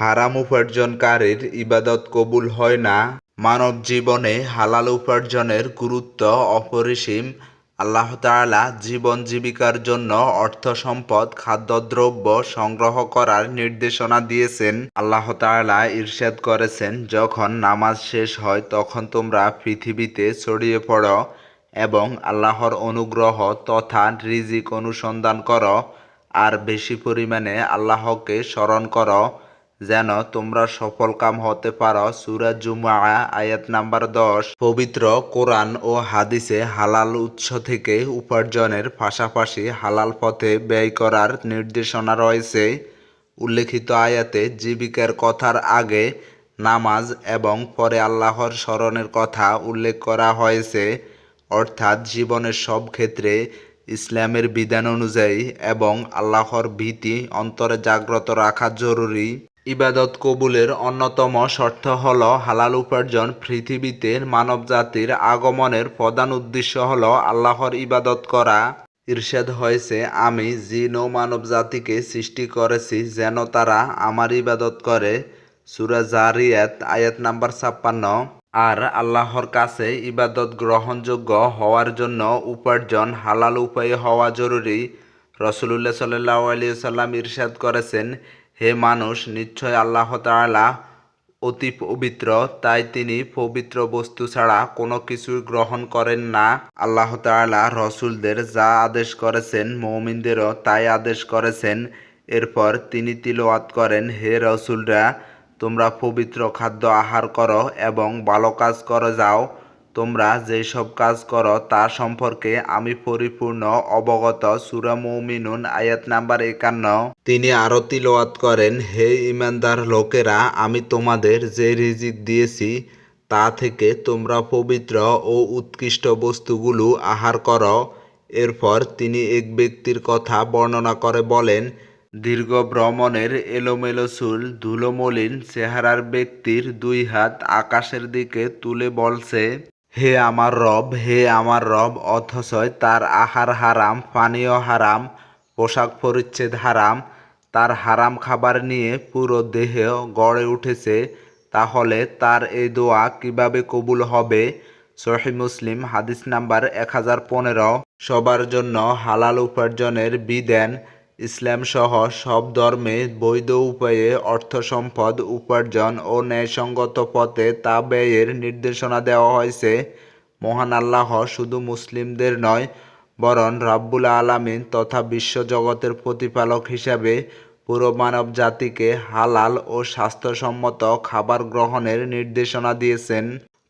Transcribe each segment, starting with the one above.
হারাম উপার্জনকারীর ইবাদত কবুল হয় না। মানব জীবনে হালাল উপার্জনের গুরুত্ব অপরিসীম। আল্লাহ তাআলা জীবন জীবিকার জন্য অর্থ সম্পদ, খাদ্যদ্রব্য সংগ্রহ করার নির্দেশনা দিয়েছেন। আল্লাহ তাআলা ইরশাদ করেছেন, যখন নামাজ শেষ হয় তখন তোমরা পৃথিবীতে ছড়িয়ে পড়ো এবং আল্লাহর অনুগ্রহ তথা রিজিক অনুসন্ধান করো। আর বেশি পরিমাণে আল্লাহকে স্মরণ করো। যেন তোমরা সফলকাম হতে পারো। সুরা জুমা আয়াত নাম্বার দশ। পবিত্র কোরআন ও হাদিসে হালাল উৎস থেকে উপার্জনের পাশাপাশি হালাল পথে ব্যয় করার নির্দেশনা রয়েছে। উল্লেখিত আয়াতে জীবিকার কথার আগে নামাজ এবং পরে আল্লাহর স্মরণের কথা উল্লেখ করা হয়েছে। অর্থাৎ জীবনের সব ক্ষেত্রে ইসলামের বিধান অনুযায়ী এবং আল্লাহর ভীতি অন্তরে জাগ্রত রাখা জরুরি। ইবাদত কবুলের অন্যতম শর্ত হল হালাল উপার্জন পৃথিবীতে মানবজাতির আগমনের প্রধান উদ্দেশ্য হল আল্লাহর ইবাদত করা। ইরশাদ হয়েছে, আমি জিন ও মানব জাতিকে সৃষ্টি করেছি যেন তারা আমার ইবাদত করে। সুরা জারিয়াত, আয়াত নাম্বার ছাপ্পান্ন। আর আল্লাহর কাছে ইবাদত গ্রহণযোগ্য হওয়ার জন্য উপার্জন হালাল উপায়ে হওয়া জরুরি। রসুলুল্লাহ সাল্লাহ আলিয়া সাল্লাম ইরশাদ করেছেন হে মানুষ, নিশ্চয় আল্লাহ তাআলা অতি পবিত্র, তাই তিনি পবিত্র বস্তু ছাড়া কোনো কিছুই গ্রহণ করেন না। আল্লাহ তাআলা রসুলদের যা আদেশ করেছেন, মৌমিনদেরও তাই আদেশ করেছেন। এরপর তিনি তিলওয়াত করেন, হে রসুলরা, তোমরা পবিত্র খাদ্য আহার করো এবং ভালো কাজ করে যাও। তোমরা যেসব কাজ করো তা সম্পর্কে আমি পরিপূর্ণ অবগত। সুরা মৌমিনুন, আয়াত নাম্বার একান্ন। তিনি আরও তিলওয়াত করেন, হে ইমানদার লোকেরা, আমি তোমাদের যে রিজিক দিয়েছি, তা থেকে তোমরা পবিত্র ও উৎকৃষ্ট বস্তুগুলো আহার করো। এরপর তিনি এক ব্যক্তির কথা বর্ণনা করে বলেন, দীর্ঘ ভ্রমণের এলোমেলো চুল, ধুলোমলিন চেহারার ব্যক্তির দুই হাত আকাশের দিকে তুলে বলছে হে আমার রব, হে আমার রব, অথচ তার আহার হারাম, পানীয় হারাম, পোশাক পরিচ্ছেদ হারাম, তার হারাম খাবার নিয়ে পুরো দেহ গড়ে উঠেছে, তাহলে তার এই দোয়া কীভাবে কবুল হবে? সহি মুসলিম, হাদিস নাম্বার এক হাজার পনেরো। সবার জন্য হালাল উপার্জনের বিধান ইসলাম সহ সব ধর্মে বৈধ উপায়ে অর্থ সম্পদ উপার্জন ও ন্যায়সঙ্গত পথে তা ব্যয়ের নির্দেশনা দেওয়া হয়েছে। মহান আল্লাহ শুধু মুসলিমদের নয়, বরং রাব্বুল আলামিন তথা বিশ্বজগতের প্রতিপালক হিসাবে পুরো মানব জাতিকে হালাল ও স্বাস্থ্যসম্মত খাবার গ্রহণের নির্দেশনা দিয়েছেন।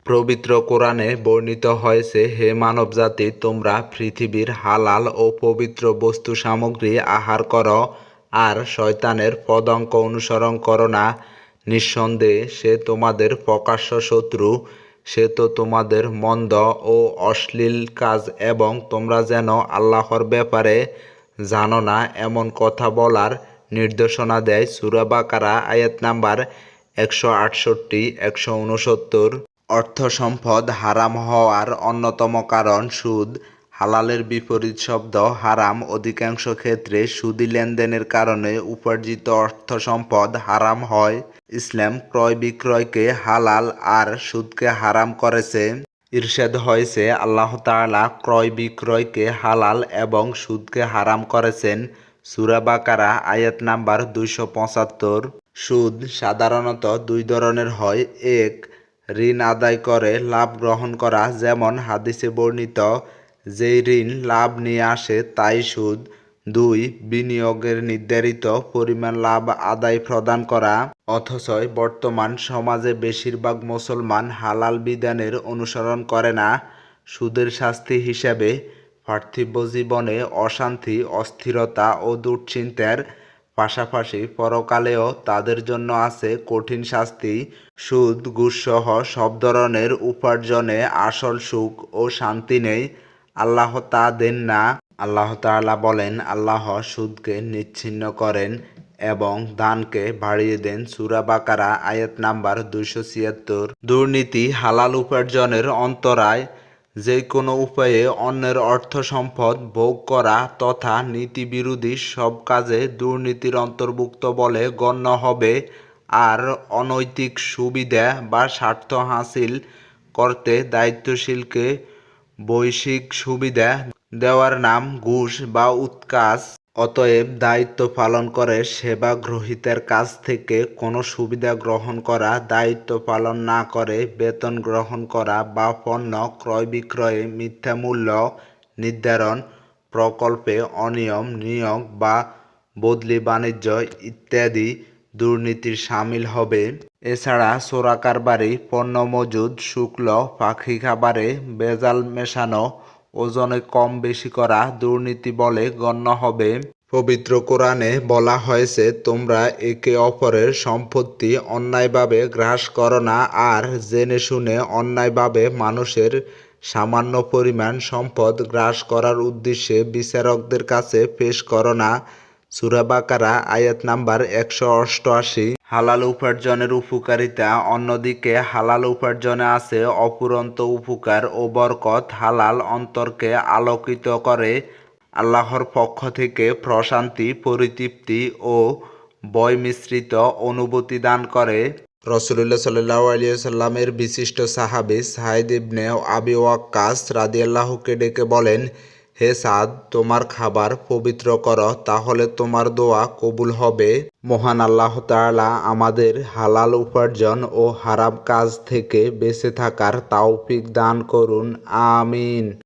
পবিত্র কোরআনে বর্ণিত হয়েছে, হে মানবজাতি, তোমরা পৃথিবীর হালাল ও পবিত্র বস্তু সামগ্রী আহার করো, আর শয়তানের পদাঙ্ক অনুসরণ করো না। নিঃসন্দেহে সে তোমাদের প্রকাশ্য শত্রু, সে তো তোমাদের মন্দ ও অশ্লীল কাজ, এবং তোমরা যেন আল্লাহর ব্যাপারে জানো না। এমন কথা বলার নির্দেশনা দেয় সুরাবাকারা আয়াত নাম্বার একশো আটষট্টি, একশো উনসত্তর অর্থ সম্পদ হারাম হওয়ার অন্যতম কারণ সুদ। হালালের বিপরীত শব্দ হারাম অধিকাংশ ক্ষেত্রে সুদি লেনদেনের কারণে উপার্জিত অর্থ সম্পদ হারাম হয়। ইসলাম ক্রয় বিক্রয়কে হালাল আর সুদকে হারাম করেছে। ইরশাদ হয়েছে, আল্লাহ তাআলা ক্রয় বিক্রয়কে হালাল এবং সুদকে হারাম করেছেন। সুরাবাকারা আয়াত নাম্বার দুইশো পঁচাত্তর। সুদ সাধারণত দুই ধরনের হয়। এক ঋণ আদায় করে লাভ গ্রহণ করা, যেমন হাদিসে বর্ণিত, যেই ঋণ লাভ নিয়ে আসে তাই সুদ। দুই, বিনিয়োগের নির্ধারিত পরিমাণ লাভ আদায় প্রদান করা। অথচ বর্তমান সমাজে বেশিরভাগ মুসলমান হালাল বিধানের অনুসরণ করে না। সুদের শাস্তি হিসাবে পার্থিব জীবনে অশান্তি, অস্থিরতা ও দুশ্চিন্তার পাশাপাশি পরকালেও তাদের জন্য আছে কঠিন শাস্তি, সুদ ঘুষসহ সব ধরনের উপার্জনে আসল সুখ ও শান্তি নেই। আল্লাহ তা দেন না। আল্লাহ তাআলা বলেন, আল্লাহ সুদকে নিচ্ছিন্ন করেন এবং দানকে বাড়িয়ে দেন। সুরা বাকারা, আয়াত নাম্বার দুইশো ছিয়াত্তর। দুর্নীতি, হালাল উপার্জনের অন্তরায় যে কোনো উপায়ে অন্যের অর্থ সম্পদ ভোগ করা তথা নীতিবিরোধী সব কাজে দুর্নীতির অন্তর্ভুক্ত বলে গণ্য হবে আর অনৈতিক সুবিধা বা স্বার্থ হাসিল করতে দায়িত্বশীলকে বৈশ্বিক সুবিধা দেওয়ার নাম ঘুষ বা উৎকাজ অতএব দায়িত্ব পালন করে সেবা গ্রহীতার কাছ থেকে কোনো সুবিধা গ্রহণ করা, দায়িত্ব পালন না করে বেতন গ্রহণ করা বা পণ্য ক্রয় বিক্রয়ে মিথ্যা মূল্য নির্ধারণ প্রকল্পে অনিয়ম, নিয়োগ বা বদলি বাণিজ্য ইত্যাদি দুর্নীতির সামিল হবে। এছাড়া চোরা কারবারি পণ্য মজুদ, শুক্ল পাখি খাবারে ভেজাল মেশানো ওজনে কম বেশি করা দুর্নীতি বলে গণ্য হবে। পবিত্র কোরআনে বলা হয়েছে, তোমরা একে অপরের সম্পত্তি অন্যায়ভাবে গ্রাস করো না আর জেনে শুনে অন্যায়ভাবে মানুষের সামান্য পরিমাণ সম্পদ গ্রাস করার উদ্দেশ্যে বিচারকদের কাছে পেশ করো না। সূরা বাকারা, আয়াত নাম্বার একশো অষ্টআশি। হালাল উপার্জনের উপকারিতা, অন্যদিকে হালাল উপার্জনে আছে অপুরন্ত উপকার ও বরকত। হালাল অন্তরকে আলোকিত করে, আল্লাহর পক্ষ থেকে প্রশান্তি, পরিতৃপ্তি ও বয় মিশ্রিত অনুভূতি দান করে। রসুলুল্লাহ সাল্লাহ আলিয়াল্লামের বিশিষ্ট সাহাবি সাইদ ইবনে আবি ওয়াক্কাস রাদিয়াল্লাহুকে ডেকে বলেন হে সাদ, তোমার খাবার পবিত্র কর, তাহলে তোমার দোয়া কবুল হবে। মহান আল্লাহ তাআলা আমাদের হালাল উপার্জন ও হারাম কাজ থেকে বেঁচে থাকার তাওফিক দান করুন, আমিন।